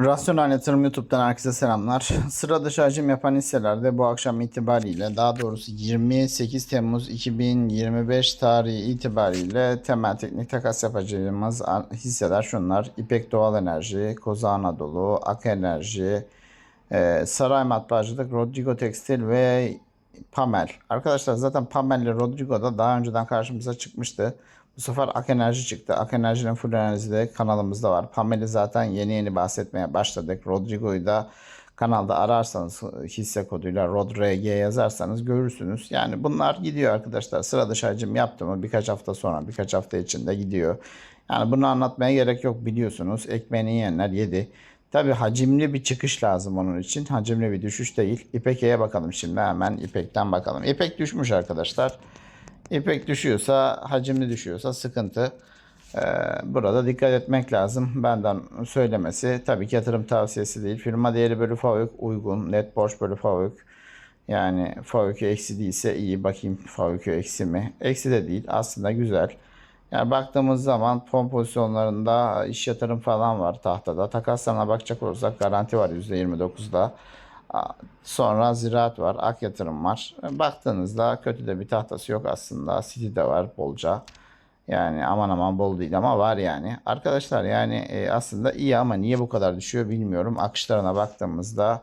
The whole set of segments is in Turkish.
Rasyonel Yatırım YouTube'dan herkese selamlar. Sıra dışı hacim yapan hisselerde bu akşam itibariyle daha doğrusu 28 Temmuz 2025 tarihi itibariyle temel teknik takas yapacağımız hisseler şunlar. İpek Doğal Enerji, Koza Anadolu, Ak Enerji, e, Saray Matbaacılık, Rodrigo Tekstil ve Pamel. Arkadaşlar zaten Pamel ile Rodrigo da daha önceden karşımıza çıkmıştı. Bu sefer Ak Enerji çıktı. Ak Enerji'nin full enerji de kanalımızda var. Pamel'i zaten yeni yeni bahsetmeye başladık. Rodrigo'yu da kanalda ararsanız hisse koduyla RODRG yazarsanız görürsünüz. Yani bunlar gidiyor arkadaşlar. Sıra dışı hacim yaptı mı birkaç hafta sonra birkaç hafta içinde gidiyor. Yani bunu anlatmaya gerek yok biliyorsunuz. Ekmeğini yiyenler yedi. Tabi hacimli bir çıkış lazım onun için. Hacimli bir düşüş değil. İpek'e bakalım şimdi hemen İpek'ten bakalım. İpek düşmüş arkadaşlar. İpek düşüyorsa, hacimli düşüyorsa sıkıntı. Ee, burada dikkat etmek lazım. Benden söylemesi tabii ki yatırım tavsiyesi değil. Firma değeri bölü FAVÖK uygun. Net borç bölü FAVÖK. Yani FAVÖK'ü eksi değilse iyi. Bakayım FAVÖK'ü eksi mi? Eksi de değil. Aslında güzel. Yani baktığımız zaman fon pozisyonlarında iş yatırım falan var tahtada. Takaslarına bakacak olursak garanti var %29'da. Sonra ziraat var, ak yatırım var. Baktığınızda kötü de bir tahtası yok aslında. City de var bolca. Yani aman aman bol değil ama var yani. Arkadaşlar yani e, aslında iyi ama niye bu kadar düşüyor bilmiyorum. Akışlarına baktığımızda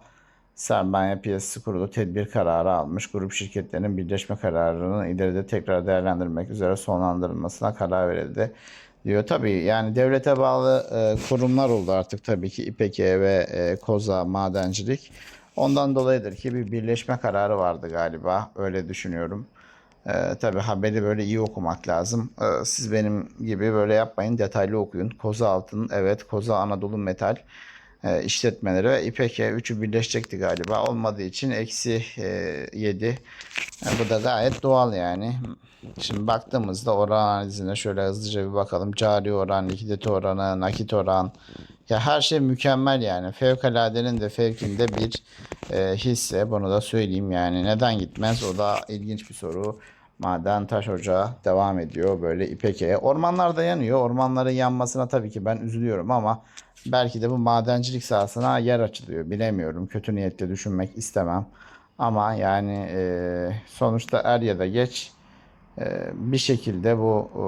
sermaye piyasası kurulu tedbir kararı almış. Grup şirketlerinin birleşme kararının ileride tekrar değerlendirmek üzere sonlandırılmasına karar verildi diyor. Tabii yani devlete bağlı e, kurumlar oldu artık tabii ki İPK ve e, Koza Madencilik. Ondan dolayıdır ki bir birleşme kararı vardı galiba. Öyle düşünüyorum. Ee, tabii haberi böyle iyi okumak lazım. Ee, siz benim gibi böyle yapmayın. Detaylı okuyun. Koza Altın, evet Koza Anadolu Metal e, işletmeleri ve İPK üçü birleşecekti galiba. Olmadığı için eksi e, 7. Yani bu da gayet doğal yani. Şimdi baktığımızda oran analizine şöyle hızlıca bir bakalım. Cari oran, likidite oranı, nakit oran. Ya her şey mükemmel yani. Fevkaladenin de fevkinde bir e, hisse. Bunu da söyleyeyim yani. Neden gitmez? O da ilginç bir soru. Maden taş ocağı devam ediyor böyle İpeke'ye. Ormanlar da yanıyor. Ormanların yanmasına tabii ki ben üzülüyorum ama belki de bu madencilik sahasına yer açılıyor. Bilemiyorum. Kötü niyetle düşünmek istemem. Ama yani e, sonuçta er ya da geç e, bir şekilde bu e,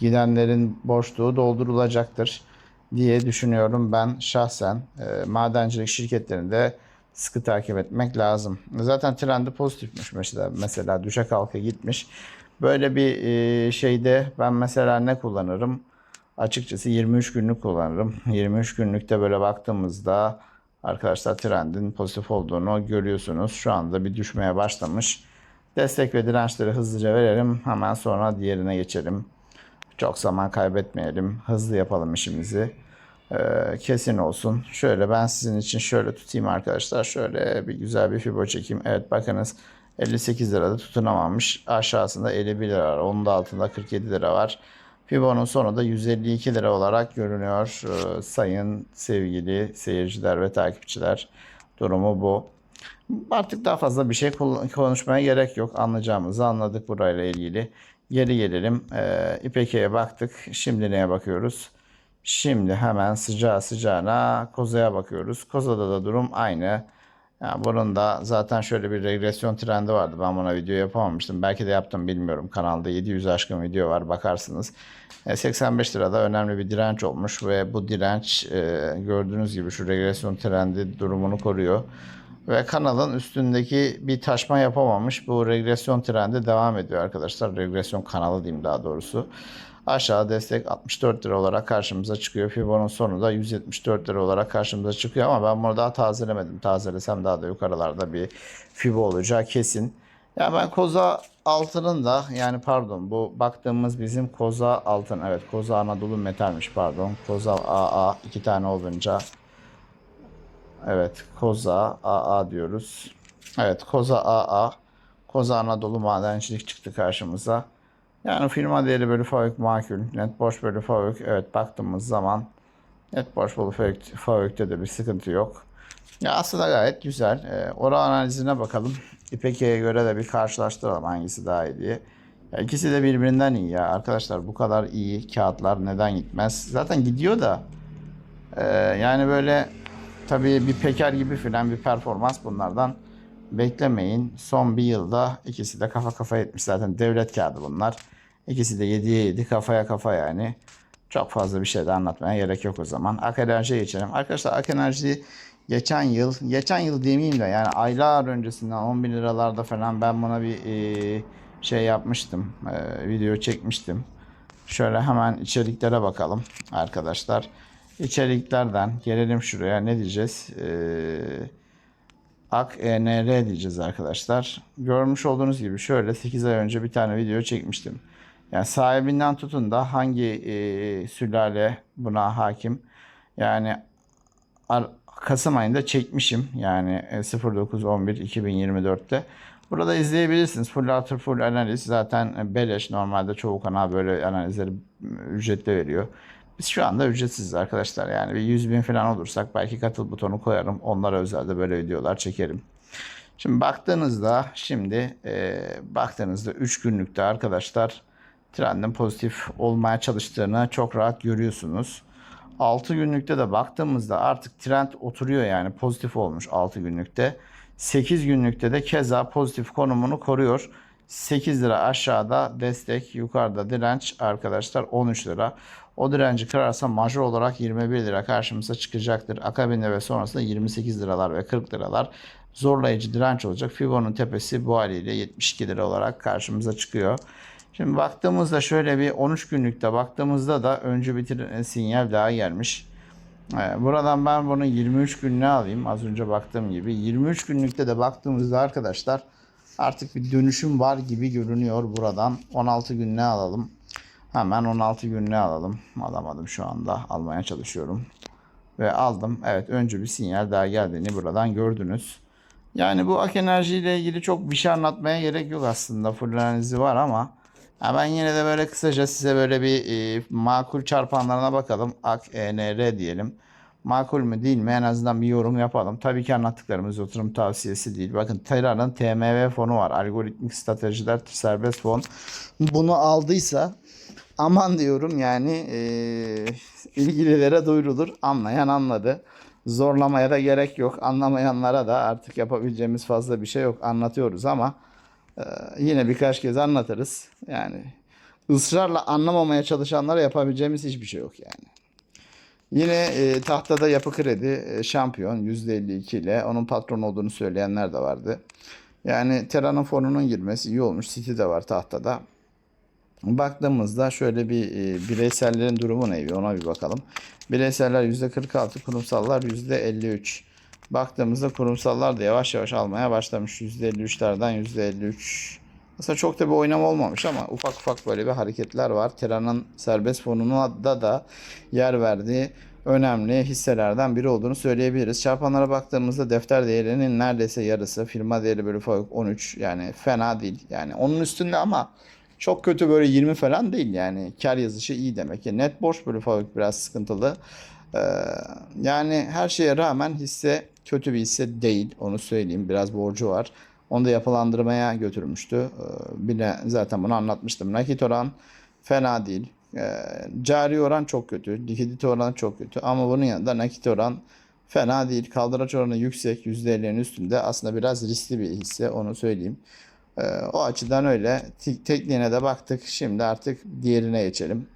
gidenlerin boşluğu doldurulacaktır diye düşünüyorum ben şahsen. E, madencilik şirketlerinde sıkı takip etmek lazım. Zaten trendi pozitifmiş mesela. Mesela düşe kalka gitmiş. Böyle bir e, şeyde ben mesela ne kullanırım? Açıkçası 23 günlük kullanırım. 23 günlükte böyle baktığımızda arkadaşlar trendin pozitif olduğunu görüyorsunuz. Şu anda bir düşmeye başlamış. Destek ve dirençleri hızlıca verelim. Hemen sonra diğerine geçelim. Çok zaman kaybetmeyelim. Hızlı yapalım işimizi. Ee, kesin olsun. Şöyle ben sizin için şöyle tutayım arkadaşlar. Şöyle bir güzel bir fibo çekeyim. Evet bakınız 58 lirada tutunamamış. Aşağısında 51 lira var. Onun da altında 47 lira var. Fibo'nun sonu da 152 lira olarak görünüyor. Ee, sayın sevgili seyirciler ve takipçiler. Durumu bu. Artık daha fazla bir şey konuşmaya gerek yok. Anlayacağımızı anladık burayla ilgili. Geri gelelim. Ee, İpeke'ye baktık. Şimdi neye bakıyoruz? Şimdi hemen sıcağı sıcağına Koza'ya bakıyoruz. Koza'da da durum aynı. Yani bunun da zaten şöyle bir regresyon trendi vardı. Ben buna video yapamamıştım. Belki de yaptım bilmiyorum. Kanalda 700 aşkın video var bakarsınız. E, 85 lirada önemli bir direnç olmuş ve bu direnç e, gördüğünüz gibi şu regresyon trendi durumunu koruyor. Ve kanalın üstündeki bir taşma yapamamış. Bu regresyon trendi devam ediyor arkadaşlar. Regresyon kanalı diyeyim daha doğrusu. Aşağı destek 64 lira olarak karşımıza çıkıyor. Fibo'nun sonu da 174 lira olarak karşımıza çıkıyor ama ben bunu daha tazelemedim. Tazelesem daha da yukarılarda bir Fibo olacağı kesin. Ya ben Koza altının da yani pardon bu baktığımız bizim Koza altın evet Koza Anadolu metalmiş pardon. Koza AA iki tane olunca evet Koza AA diyoruz. Evet Koza AA Koza Anadolu madencilik çıktı karşımıza. Yani firma değeri bölü FAVÖK makul. Net borç bölü FAVÖK evet baktığımız zaman net borç bölü FAVÖK, FAVÖK'te de bir sıkıntı yok. Ya aslında gayet güzel. E, oran analizine bakalım. İPK'ye göre de bir karşılaştıralım hangisi daha iyi diye. Ya ikisi de birbirinden iyi ya. Arkadaşlar bu kadar iyi kağıtlar neden gitmez? Zaten gidiyor da e, yani böyle tabii bir Peker gibi filan bir performans bunlardan beklemeyin. Son bir yılda ikisi de kafa kafa etmiş zaten devlet kağıdı bunlar. İkisi de 7'ye 7 kafaya kafa yani. Çok fazla bir şey de anlatmaya gerek yok o zaman. Ak Enerji'ye geçelim. Arkadaşlar Ak Enerji geçen yıl, geçen yıl demeyeyim de yani aylar öncesinden 10 bin liralarda falan ben buna bir e, şey yapmıştım. e, video çekmiştim. Şöyle hemen içeriklere bakalım arkadaşlar. İçeriklerden gelelim şuraya ne diyeceğiz? Ee, Ak ENR diyeceğiz arkadaşlar. Görmüş olduğunuz gibi şöyle 8 ay önce bir tane video çekmiştim. Yani sahibinden tutun da hangi e, sülale buna hakim. Yani Kasım ayında çekmişim. Yani e, 09-11-2024'te. Burada izleyebilirsiniz. Full After Full analiz zaten e, beleş. Normalde çoğu kanal böyle analizleri e, ücretle veriyor. Biz şu anda ücretsiz arkadaşlar. Yani bir 100 bin falan olursak belki katıl butonu koyarım. Onlara özel de böyle videolar çekerim. Şimdi baktığınızda şimdi e, baktığınızda 3 günlükte arkadaşlar trendin pozitif olmaya çalıştığını çok rahat görüyorsunuz. 6 günlükte de baktığımızda artık trend oturuyor yani pozitif olmuş 6 günlükte. 8 günlükte de keza pozitif konumunu koruyor. 8 lira aşağıda destek, yukarıda direnç arkadaşlar 13 lira. O direnci kırarsa majör olarak 21 lira karşımıza çıkacaktır. Akabinde ve sonrasında 28 liralar ve 40 liralar zorlayıcı direnç olacak. Fibo'nun tepesi bu haliyle 72 lira olarak karşımıza çıkıyor. Şimdi baktığımızda şöyle bir 13 günlükte baktığımızda da öncü tren- sinyal daha gelmiş. Ee, Buradan ben bunu 23 günlüğe alayım. Az önce baktığım gibi. 23 günlükte de baktığımızda arkadaşlar artık bir dönüşüm var gibi görünüyor buradan. 16 günlüğe alalım. Hemen 16 günlüğe alalım. Alamadım şu anda. Almaya çalışıyorum. Ve aldım. Evet önce bir sinyal daha geldiğini buradan gördünüz. Yani bu ak enerji ile ilgili çok bir şey anlatmaya gerek yok aslında. Full analizi var ama ya ben yine de böyle kısaca size böyle bir e, makul çarpanlarına bakalım. AK, ENR diyelim. Makul mü değil mi en azından bir yorum yapalım. Tabii ki anlattıklarımız oturum tavsiyesi değil. Bakın Terra'nın TMV fonu var. Algoritmik stratejiler serbest fon. Bunu aldıysa aman diyorum yani e, ilgililere duyurulur. Anlayan anladı. Zorlamaya da gerek yok. Anlamayanlara da artık yapabileceğimiz fazla bir şey yok. Anlatıyoruz ama ee, yine birkaç kez anlatırız. Yani ısrarla anlamamaya çalışanlara yapabileceğimiz hiçbir şey yok yani. Yine e, tahtada yapı kredi e, şampiyon %52 ile onun patron olduğunu söyleyenler de vardı. Yani Terra'nın fonunun girmesi iyi olmuş. City de var tahtada. Baktığımızda şöyle bir e, bireysellerin durumu neydi ona bir bakalım. Bireyseller %46, kurumsallar %53. Baktığımızda kurumsallar da yavaş yavaş almaya başlamış. %53'lerden %53. Aslında çok da bir oynama olmamış ama ufak ufak böyle bir hareketler var. Tera'nın serbest fonuna da da yer verdiği önemli hisselerden biri olduğunu söyleyebiliriz. Çarpanlara baktığımızda defter değerinin neredeyse yarısı. Firma değeri bölü FAVÖK 13 yani fena değil. Yani onun üstünde ama çok kötü böyle 20 falan değil yani. Kar yazışı iyi demek. Yani net borç bölü FAVÖK biraz sıkıntılı. Ee, yani her şeye rağmen hisse kötü bir hisse değil. Onu söyleyeyim. Biraz borcu var. Onu da yapılandırmaya götürmüştü. Ee, bile zaten bunu anlatmıştım. Nakit oran fena değil. Ee, cari oran çok kötü. Likidite oranı çok kötü. Ama bunun yanında nakit oran fena değil. Kaldıraç oranı yüksek. %50'lerin üstünde. Aslında biraz riskli bir hisse. Onu söyleyeyim. Ee, o açıdan öyle. Tek- Tekniğine de baktık. Şimdi artık diğerine geçelim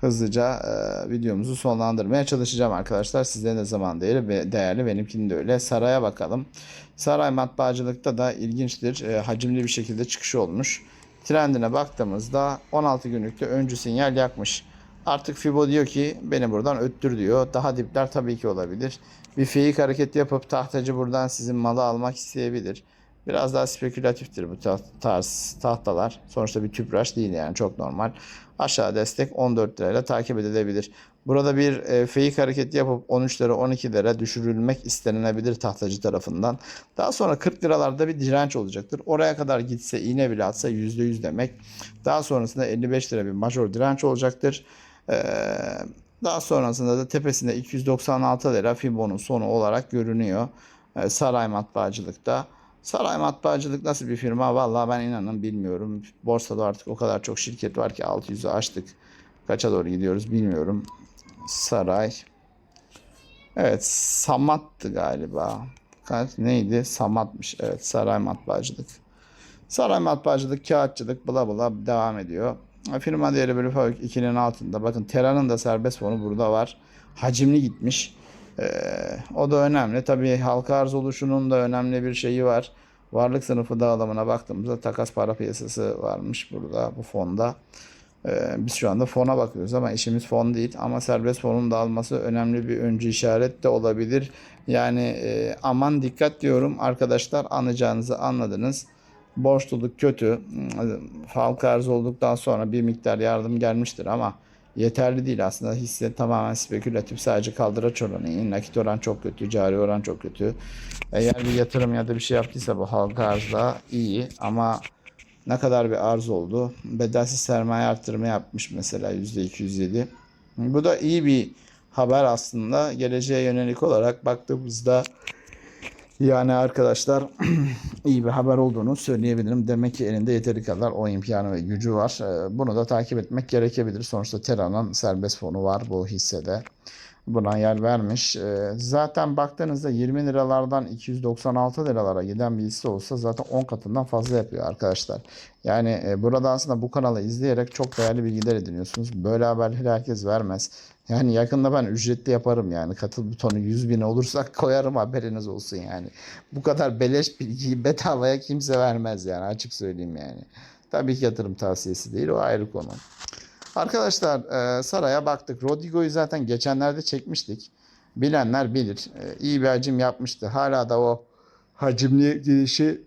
hızlıca e, videomuzu sonlandırmaya çalışacağım arkadaşlar. Sizlerin de zaman değeri ve değerli benimkinin de öyle. Saray'a bakalım. Saray matbaacılıkta da ilginçtir. E, hacimli bir şekilde çıkış olmuş. Trendine baktığımızda 16 günlükte öncü sinyal yakmış. Artık Fibo diyor ki beni buradan öttür diyor. Daha dipler tabii ki olabilir. Bir feyik hareket yapıp tahtacı buradan sizin malı almak isteyebilir. Biraz daha spekülatiftir bu ta- tarz tahtalar. Sonuçta bir tüpraş değil yani çok normal. Aşağı destek 14 lirayla takip edilebilir. Burada bir e, feyik hareket yapıp 13 lira 12 lira düşürülmek istenilebilir tahtacı tarafından. Daha sonra 40 liralarda bir direnç olacaktır. Oraya kadar gitse iğne bile atsa %100 demek. Daha sonrasında 55 lira bir major direnç olacaktır. Ee, daha sonrasında da tepesinde 296 lira Fibo'nun sonu olarak görünüyor. Ee, Saray matbaacılıkta. Saray Matbaacılık nasıl bir firma? Vallahi ben inanın bilmiyorum. Borsada artık o kadar çok şirket var ki 600'ü aştık. Kaça doğru gidiyoruz bilmiyorum. Saray Evet Samat'tı galiba. Neydi? Samat'mış. Evet Saray Matbaacılık. Saray Matbaacılık, kağıtçılık bla bla devam ediyor. Firma değeri bölü fabrik 2'nin altında. Bakın Tera'nın da serbest fonu burada var. Hacimli gitmiş. Ee, o da önemli. Tabii halka arz oluşunun da önemli bir şeyi var. Varlık sınıfı dağılımına baktığımızda takas para piyasası varmış burada bu fonda. Ee, biz şu anda fona bakıyoruz ama işimiz fon değil ama serbest fonun dağılması önemli bir öncü işaret de olabilir. Yani e, aman dikkat diyorum arkadaşlar anlayacağınızı anladınız. Borçluluk kötü. Halka arz olduktan sonra bir miktar yardım gelmiştir ama yeterli değil aslında. Hisse tamamen spekülatif. Sadece kaldıraç oranı iyi. Nakit oran çok kötü. Cari oran çok kötü. Eğer bir yatırım ya da bir şey yaptıysa bu halka arzda iyi ama ne kadar bir arz oldu? Bedelsiz sermaye arttırma yapmış mesela %207. Bu da iyi bir haber aslında. Geleceğe yönelik olarak baktığımızda yani arkadaşlar iyi bir haber olduğunu söyleyebilirim. Demek ki elinde yeteri kadar o imkanı ve gücü var. Ee, Bunu da takip etmek gerekebilir. Sonuçta Tera'nın serbest fonu var bu hissede. Buna yer vermiş. Ee, Zaten baktığınızda 20 liralardan 296 liralara giden bir hisse olsa zaten 10 katından fazla yapıyor arkadaşlar. Yani e, burada aslında bu kanalı izleyerek çok değerli bilgiler ediniyorsunuz. Böyle haberleri herkes vermez. Yani yakında ben ücretli yaparım yani. Katıl butonu 100 bin olursak koyarım haberiniz olsun yani. Bu kadar beleş bilgiyi bedavaya kimse vermez yani açık söyleyeyim yani. Tabii ki yatırım tavsiyesi değil o ayrı konu. Arkadaşlar e, Saray'a baktık. Rodrigo'yu zaten geçenlerde çekmiştik. Bilenler bilir. E, iyi bir hacim yapmıştı. Hala da o hacimli girişi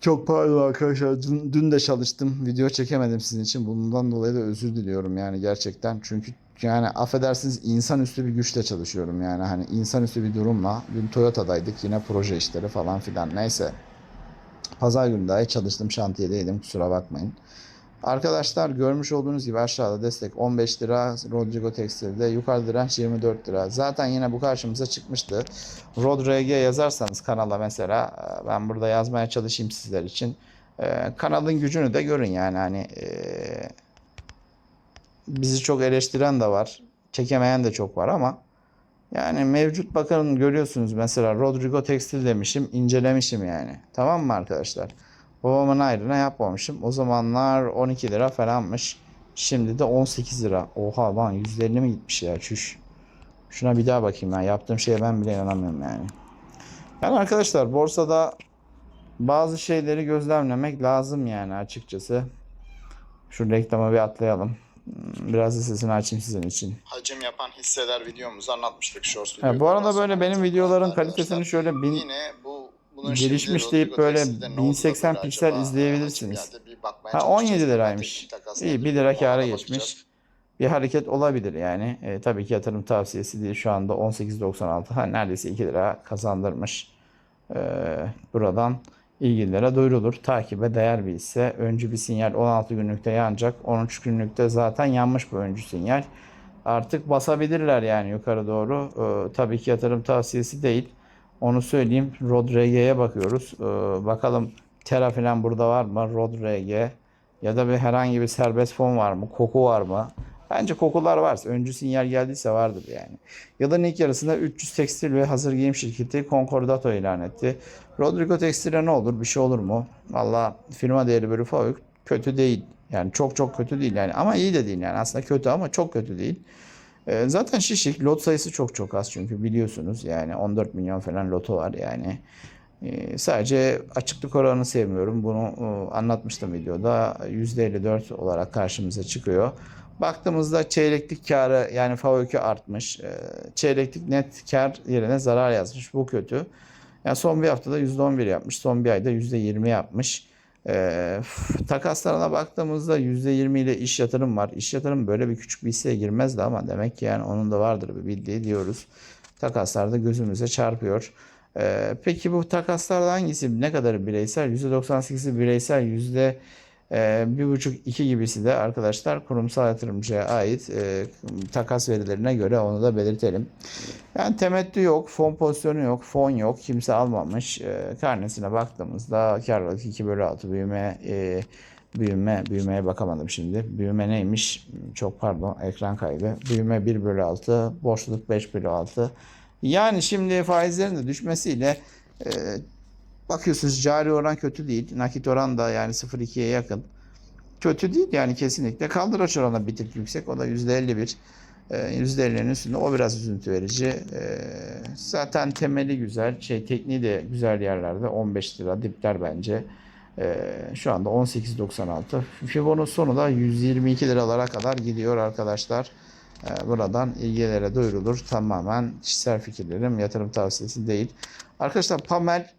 çok pardon arkadaşlar. Dün, dün de çalıştım. Video çekemedim sizin için. Bundan dolayı da özür diliyorum yani gerçekten. Çünkü yani affedersiniz insanüstü bir güçle çalışıyorum yani hani insanüstü bir durumla. Dün Toyota'daydık yine proje işleri falan filan neyse. Pazar günü dahi çalıştım şantiyedeydim kusura bakmayın. Arkadaşlar görmüş olduğunuz gibi aşağıda destek 15 lira Rodrigo Tekstil'de yukarı direnç 24 lira. Zaten yine bu karşımıza çıkmıştı. Rod RG yazarsanız kanala mesela e, ben burada yazmaya çalışayım sizler için. Ee, kanalın gücünü de görün yani hani e, bizi çok eleştiren de var. Çekemeyen de çok var ama yani mevcut bakın görüyorsunuz mesela Rodrigo Tekstil demişim incelemişim yani. Tamam mı arkadaşlar? Babamın ayrına yapmamışım. O zamanlar 12 lira falanmış. Şimdi de 18 lira. Oha lan 150 mi gitmiş ya çüş. Şuna bir daha bakayım ben. Yaptığım şeye ben bile inanamıyorum yani. Yani arkadaşlar borsada bazı şeyleri gözlemlemek lazım yani açıkçası. Şu reklama bir atlayalım. Biraz da sesini açayım sizin için. hacim yapan hisseler videomuzu anlatmıştık Shorts Ha, bu arada videoyu. böyle benim videoların kalitesini şöyle bin yine bu bunun gelişmiş deyip böyle Tekstil'de ne oldu da 1080 böyle piksel acaba? izleyebilirsiniz. Ha çalışacağız. 17 liraymış. İyi nedir? 1 lira kâra geçmiş. Bir hareket olabilir yani. E, tabii ki yatırım tavsiyesi değil. Şu anda 18.96. Ha, neredeyse 2 lira kazandırmış. E, buradan ilgililere duyurulur. Takibe değer bir hisse. Öncü bir sinyal 16 günlükte yanacak. 13 günlükte zaten yanmış bu öncü sinyal. Artık basabilirler yani yukarı doğru. E, tabii ki yatırım tavsiyesi değil. Onu söyleyeyim. Rod RG'ye bakıyoruz. E, bakalım Terra falan burada var mı? Rod RG. Ya da bir herhangi bir serbest fon var mı? Koku var mı? Bence kokular varsa, öncü sinyal geldiyse vardır yani. Yılın ilk yarısında 300 tekstil ve hazır giyim şirketi Concordato ilan etti. Rodrigo Tekstil'e ne olur? Bir şey olur mu? Valla firma değeri bölü fabrik kötü değil. Yani çok çok kötü değil yani. Ama iyi de değil yani. Aslında kötü ama çok kötü değil. Ee, zaten şişik. Lot sayısı çok çok az çünkü biliyorsunuz. Yani 14 milyon falan lotu var yani. Ee, sadece açıklık oranını sevmiyorum. Bunu e, anlatmıştım videoda. %54 olarak karşımıza çıkıyor. Baktığımızda çeyreklik karı yani FAVÖK'ü artmış. Ee, çeyreklik net kar yerine zarar yazmış. Bu kötü. Yani son bir haftada %11 yapmış. Son bir ayda %20 yapmış. F- takaslarına baktığımızda %20 ile iş yatırım var. İş yatırım böyle bir küçük bir hisseye girmezdi ama demek ki yani onun da vardır bir bildiği diyoruz. Takaslarda gözümüze çarpıyor. Ee, peki bu takaslarda hangisi ne kadar bireysel? %98'i bireysel, e, bir buçuk iki gibisi de arkadaşlar kurumsal yatırımcıya ait e, takas verilerine göre onu da belirtelim. Yani temettü yok, fon pozisyonu yok, fon yok, kimse almamış. E, karnesine baktığımızda karlılık 2 bölü 6 büyüme e, Büyüme, büyümeye bakamadım şimdi. Büyüme neymiş? Çok pardon ekran kaydı. Büyüme 1 bölü 6, boşluk 5 bölü 6. Yani şimdi faizlerin de düşmesiyle e, bakıyorsunuz cari oran kötü değil. Nakit oran da yani 0.2'ye yakın. Kötü değil yani kesinlikle. Kaldıraç oranı bir tık yüksek. O da %51. Ee, %50'nin üstünde. O biraz üzüntü verici. Ee, zaten temeli güzel. Şey tekniği de güzel yerlerde. 15 lira dipler bence. Ee, şu anda 18.96. Fibo'nun sonu da 122 liralara kadar gidiyor arkadaşlar. Ee, buradan ilgilere duyurulur. Tamamen kişisel fikirlerim. Yatırım tavsiyesi değil. Arkadaşlar Pamel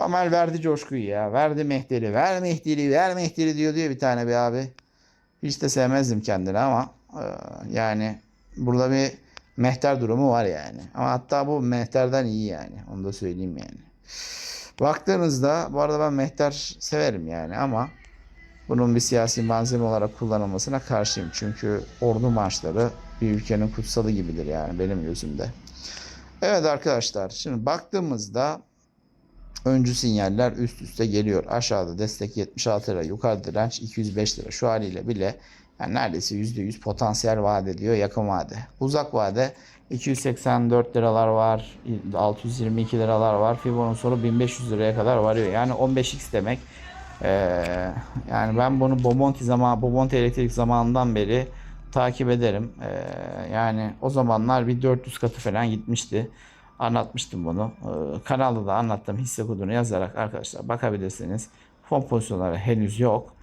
Pamel verdi coşkuyu ya. Verdi Mehter'i. Ver Mehter'i, ver Mehter'i diyor diyor bir tane bir abi. Hiç de sevmezdim kendini ama e, yani burada bir mehter durumu var yani. Ama hatta bu mehterden iyi yani. Onu da söyleyeyim yani. Baktığınızda bu arada ben mehter severim yani ama bunun bir siyasi malzeme olarak kullanılmasına karşıyım. Çünkü ordu marşları bir ülkenin kutsalı gibidir yani benim gözümde. Evet arkadaşlar şimdi baktığımızda öncü sinyaller üst üste geliyor. Aşağıda destek 76 lira, yukarı direnç 205 lira. Şu haliyle bile yani neredeyse %100 potansiyel vaat ediyor yakın vade. Uzak vade 284 liralar var, 622 liralar var. Fibon'un sonu 1500 liraya kadar varıyor. Yani 15x demek. Ee, yani ben bunu Bomonti zaman, Bomonti elektrik zamanından beri takip ederim. Ee, yani o zamanlar bir 400 katı falan gitmişti. Anlatmıştım bunu. Ee, kanalda da anlattım hisse kodunu yazarak arkadaşlar bakabilirsiniz. Fon pozisyonları henüz yok.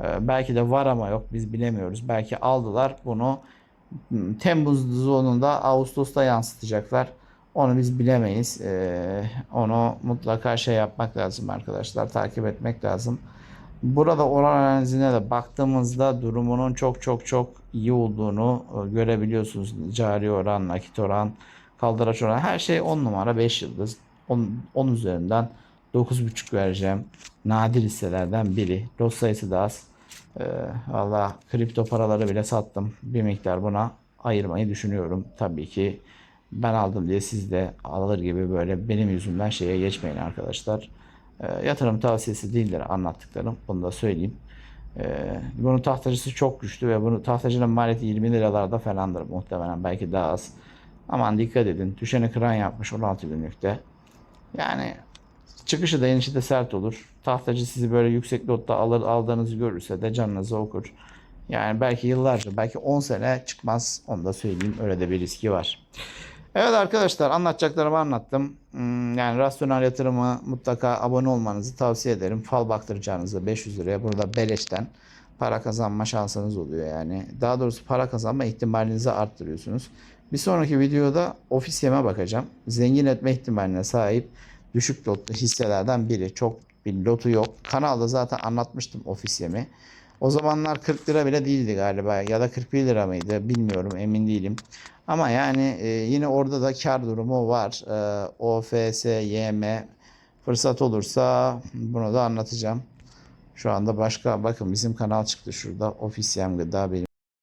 Ee, belki de var ama yok biz bilemiyoruz. Belki aldılar bunu hmm, Temmuz sonunda Ağustos'ta yansıtacaklar. Onu biz bilemeyiz. Ee, onu mutlaka şey yapmak lazım arkadaşlar. Takip etmek lazım. Burada oran analizine de baktığımızda durumunun çok çok çok iyi olduğunu e, görebiliyorsunuz. Cari oran, nakit oran, kaldıraç oran her şey 10 numara 5 yıldız. 10, 10 üzerinden 9.5 vereceğim. Nadir hisselerden biri. Lot sayısı da az. Ee, Valla kripto paraları bile sattım. Bir miktar buna ayırmayı düşünüyorum. Tabii ki ben aldım diye siz de alır gibi böyle benim yüzümden şeye geçmeyin arkadaşlar. Ee, yatırım tavsiyesi değildir anlattıklarım. Bunu da söyleyeyim. Ee, bunun tahtacısı çok güçlü ve bunu tahtacının maliyeti 20 liralarda falandır muhtemelen belki daha az. Aman dikkat edin. Düşeni kıran yapmış 16 günlükte. Yani çıkışı da inişi de sert olur. Tahtacı sizi böyle yüksek lotta alır aldığınızı görürse de canınızı okur. Yani belki yıllarca, belki 10 sene çıkmaz. Onu da söyleyeyim. Öyle de bir riski var. Evet arkadaşlar anlatacaklarımı anlattım. Hmm, Yani rasyonel yatırımı mutlaka abone olmanızı tavsiye ederim. Fal baktıracağınızı 500 liraya burada beleşten para kazanma şansınız oluyor yani. Daha doğrusu para kazanma ihtimalinizi arttırıyorsunuz. Bir sonraki videoda ofis yeme bakacağım. Zengin etme ihtimaline sahip düşük lotlu hisselerden biri. Çok bir lotu yok. Kanalda zaten anlatmıştım ofis yemi. O zamanlar 40 lira bile değildi galiba ya da 41 lira mıydı bilmiyorum emin değilim. Ama yani e, yine orada da kar durumu var. E, OFS, YM fırsat olursa bunu da anlatacağım. Şu anda başka bakın bizim kanal çıktı şurada. Ofis Yem Gıda benim